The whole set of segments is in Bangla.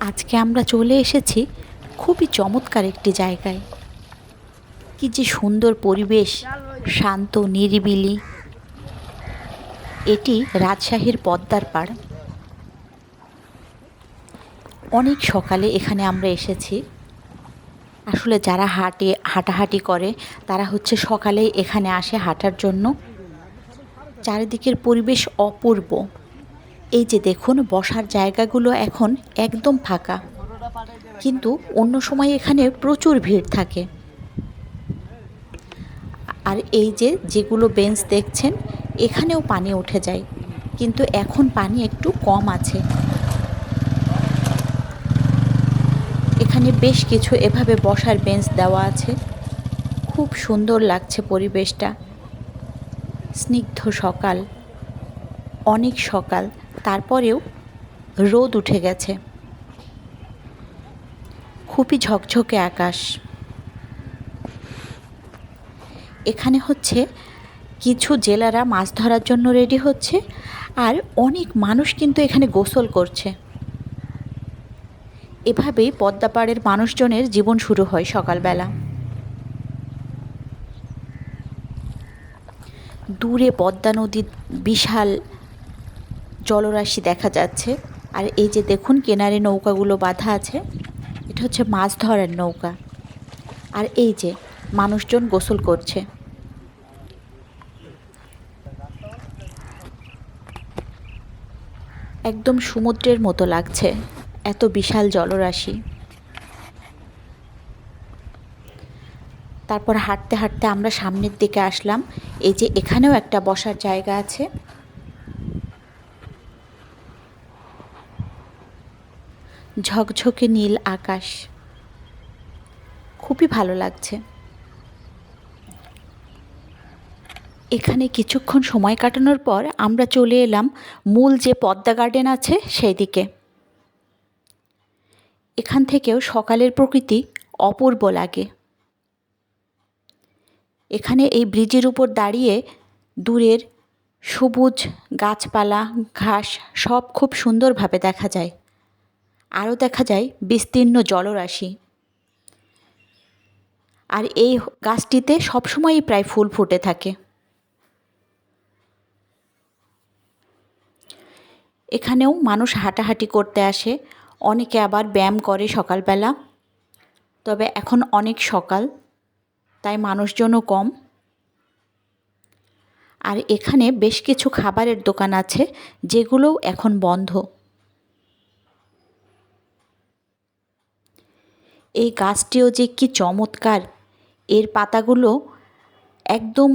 আজকে আমরা চলে এসেছি খুবই চমৎকার একটি জায়গায়। কি যে সুন্দর পরিবেশ, শান্ত, নিরিবিলি। এটি রাজশাহীর পদ্মার পাড়। অনেক সকালে এখানে আমরা এসেছি। আসলে যারা হাঁটে, হাঁটাহাঁটি করে, তারা হচ্ছে সকালেই এখানে আসে হাঁটার জন্য। চারিদিকের পরিবেশ অপূর্ব। এই যে দেখুন, বসার জায়গাগুলো এখন একদম ফাঁকা। কিন্তু অন্য সময় এখানে প্রচুর ভিড় থাকে। আর এই যে যেগুলো বেঞ্চ দেখছেন, এখানেও পানি উঠে যায়। কিন্তু এখন পানি একটু কম আছে। এখানে বেশ কিছু এভাবে বসার বেঞ্চ দেওয়া আছে। খুব সুন্দর লাগছে পরিবেশটা। স্নিগ্ধ সকাল। অনেক সকাল। তারপরেও রোদ উঠে গেছে। খুবই ঝকঝকে আকাশ। এখানে হচ্ছে কিছু জেলারা মাছ ধরার জন্য রেডি হচ্ছে আর অনেক মানুষ কিন্তু এখানে গোসল করছে। এভাবেই পদ্মাপাড়ের মানুষজনের জীবন শুরু হয় সকালবেলা। দূরে পদ্মা নদীর বিশাল জলরাশি দেখা যাচ্ছে। আর এই যে দেখুন কেনারে নৌকাগুলো বাঁধা আছে, এটা হচ্ছে মাছ ধরার নৌকা। আর এই যে মানুষজন গোসল করছে। একদম সমুদ্রের মতো লাগছে, এত বিশাল জলরাশি। তারপর হাঁটতে হাঁটতে আমরা সামনের দিকে আসলাম। এই যে এখানেও একটা বসার জায়গা আছে। ঝকঝকে নীল আকাশ। খুবই ভালো লাগছে। এখানে কিছুক্ষণ সময় কাটানোর পর আমরা চলে এলাম মূল যে পদ্মা গার্ডেন আছে সেই দিকে এখান থেকেও সকালের প্রকৃতি অপূর্ব লাগে। এখানে এই ব্রিজের উপর দাঁড়িয়ে দূরের সবুজ গাছপালা, ঘাস সব খুব সুন্দরভাবে দেখা যায়। আরও দেখা যায় বিস্তীর্ণ জলরাশি। আর এই গাছটিতে সবসময়ই প্রায় ফুল ফুটে থাকে। এখানেও মানুষ হাঁটাহাঁটি করতে আসে, অনেকে আবার ব্যায়াম করে সকালবেলা। তবে এখন অনেক সকাল, তাই মানুষজনও কম। আর এখানে বেশ কিছু খাবারের দোকান আছে, যেগুলোও এখন বন্ধ। এই গাছটিও যে কি চমৎকার। এর পাতাগুলো একদম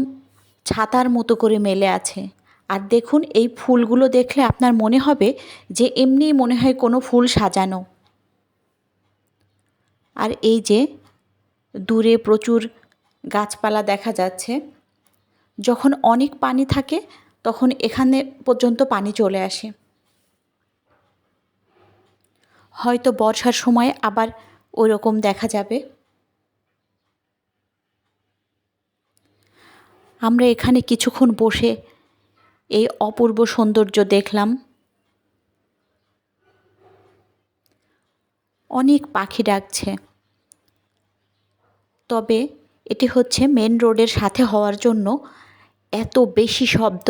ছাতার মতো করে মেলে আছে। আর দেখুন, এই ফুলগুলো দেখলে আপনার মনে হবে যে এমনিই মনে হয় কোনো ফুল সাজানো। আর এই যে দূরে প্রচুর গাছপালা দেখা যাচ্ছে। যখন অনেক পানি থাকে, তখন এখানে পর্যন্ত পানি চলে আসে। হয়তো বর্ষার সময় আবার ওই রকম দেখা যাবে। আমরা এখানে কিছুক্ষণ বসে এই অপূর্ব সৌন্দর্য দেখলাম। অনেক পাখি ডাকছে। তবে এটি হচ্ছে মেন রোডের সাথে হওয়ার জন্য এত বেশি শব্দ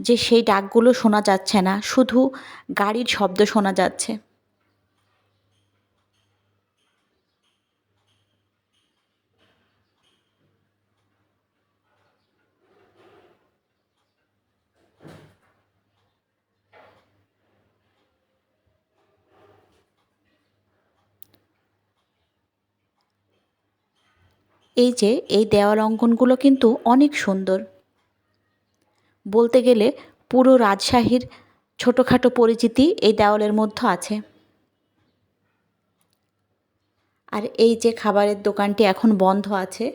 যে সেই ডাকগুলো শোনা যাচ্ছে না, শুধু গাড়ির শব্দ শোনা যাচ্ছে। এই যে, এই দেওয়াল অঙ্কনগুলো কিন্তু অনেক সুন্দর। বলতে গেলে পুরো রাজশাহীর ছোটোখাটো পরিচিতি এই দেওয়ালের মধ্যে আছে। আর এই যে খাবারের দোকানটি এখন বন্ধ আছে।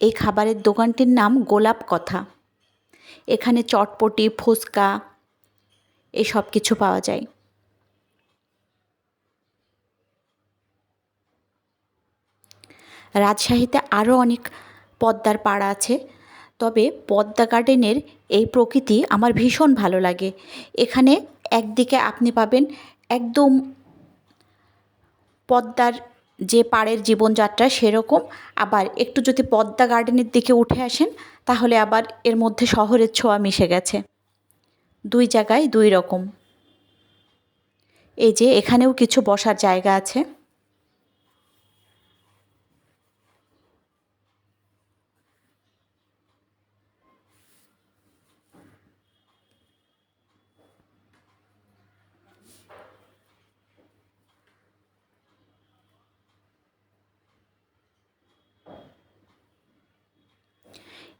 এই খাবারের দোকানটির নাম গোলাপ কথা। এখানে চটপটি, ফুচকা এই সব কিছু পাওয়া যায়। রাজশাহীতে আরও অনেক পদ্মার পাড় আছে। তবে পদ্মা গার্ডেনের এই প্রকৃতি আমার ভীষণ ভালো লাগে। এখানে একদিকে আপনি পাবেন একদম পদ্মার যে পাড়ের জীবনযাত্রা সেরকম। আবার একটু যদি পদ্মা গার্ডেনের দিকে উঠে আসেন, তাহলে আবার এর মধ্যে শহরের ছোঁয়া মিশে গেছে। দুই জায়গায় দুই রকম। এই যে এখানেও কিছু বসার জায়গা আছে।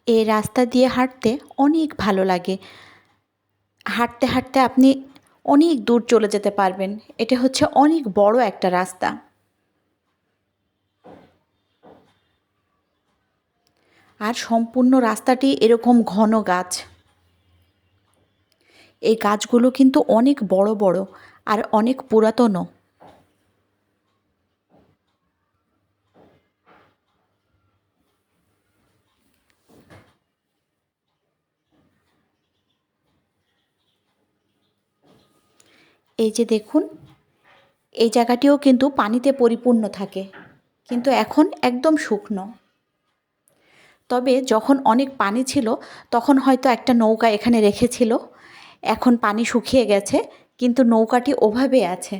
এই রাস্তা দিয়ে হাঁটতে অনেক ভালো লাগে। হাঁটতে হাঁটতে আপনি অনেক দূর চলে যেতে পারবেন। এটা হচ্ছে অনেক বড় একটা রাস্তা। আর সম্পূর্ণ রাস্তাটি এরকম ঘন গাছ। এই গাছগুলো কিন্তু অনেক বড় বড় আর অনেক পুরাতনও। এই যে দেখুন, এই জায়গাটিও কিন্তু পানিতে পরিপূর্ণ থাকে, কিন্তু এখন একদম শুকনো। তবে যখন অনেক পানি ছিল, তখন হয়তো একটা নৌকা এখানে রেখেছিল। এখন পানি শুকিয়ে গেছে, কিন্তু নৌকাটি ওভাবে আছে।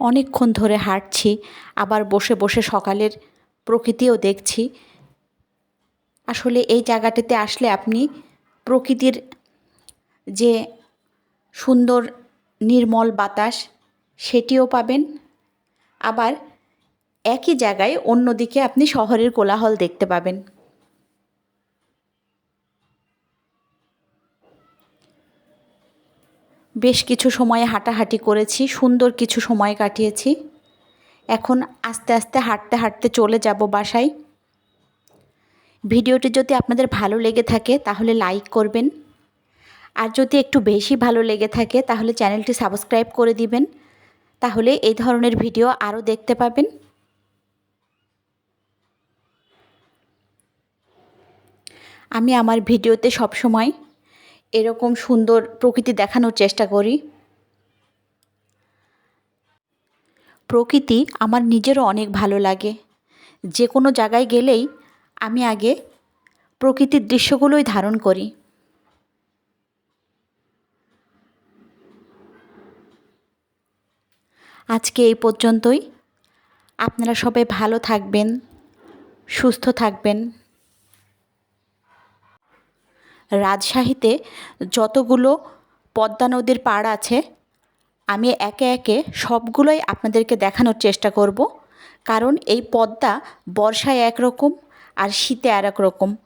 অনেকক্ষণ ধরে হাঁটছি, আবার বসে বসে সকালের প্রকৃতিও দেখছি। আসলে এই জায়গাটিতে আসলে আপনি প্রকৃতির যে সুন্দর নির্মল বাতাস, সেটিও পাবেন। আবার একই জায়গায় অন্যদিকে আপনি শহরের কোলাহল দেখতে পাবেন। বেশ কিছু সময় হাঁটাহাঁটি করেছি, সুন্দর কিছু সময় কাটিয়েছি। এখন আস্তে আস্তে হাঁটতে হাঁটতে চলে যাব বাসায়। ভিডিওটি যদি আপনাদের ভালো লেগে থাকে তাহলে লাইক করবেন। আর যদি একটু বেশি ভালো লেগে থাকে তাহলে চ্যানেলটি সাবস্ক্রাইব করে দিবেন। তাহলে এই ধরনের ভিডিও আরও দেখতে পাবেন। আমি আমার ভিডিওতে সবসময় এরকম সুন্দর প্রকৃতি দেখানোর চেষ্টা করি। প্রকৃতি আমার নিজেরও অনেক ভালো লাগে। যে কোনো জায়গায় গেলেই আমি আগে প্রকৃতির দৃশ্যগুলোই ধারণ করি। আজকে এই পর্যন্তই। আপনারা সবাই ভালো থাকবেন, সুস্থ থাকবেন। রাজশাহীতে যতগুলো পদ্মা নদীর পাড় আছে, আমি একে একে সবগুলোই আপনাদেরকে দেখানোর চেষ্টা করব। কারণ এই পদ্মা বর্ষায় একরকম আর শীতে আর রকম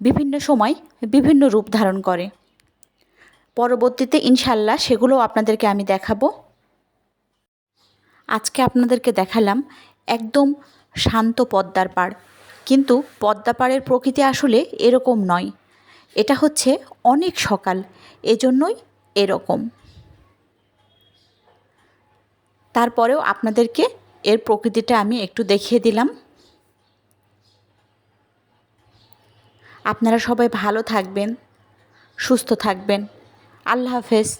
বিভিন্ন সময় বিভিন্ন রূপ ধারণ করে। পরবর্তীতে ইনশাল্লাহ সেগুলোও আপনাদেরকে আমি দেখাবো। আজকে আপনাদেরকে দেখালাম একদম শান্ত পদ্মার পাড়। কিন্তু পদ্মা পাড়ের প্রকৃতি আসলে এরকম নয়। এটা হচ্ছে অনেক সকাল, এজন্যই এরকম। তারপরেও আপনাদেরকে এর প্রকৃতিটা আমি একটু দেখিয়ে দিলাম। আপনারা সবাই ভালো থাকবেন, সুস্থ থাকবেন। আল্লাহ হাফেজ।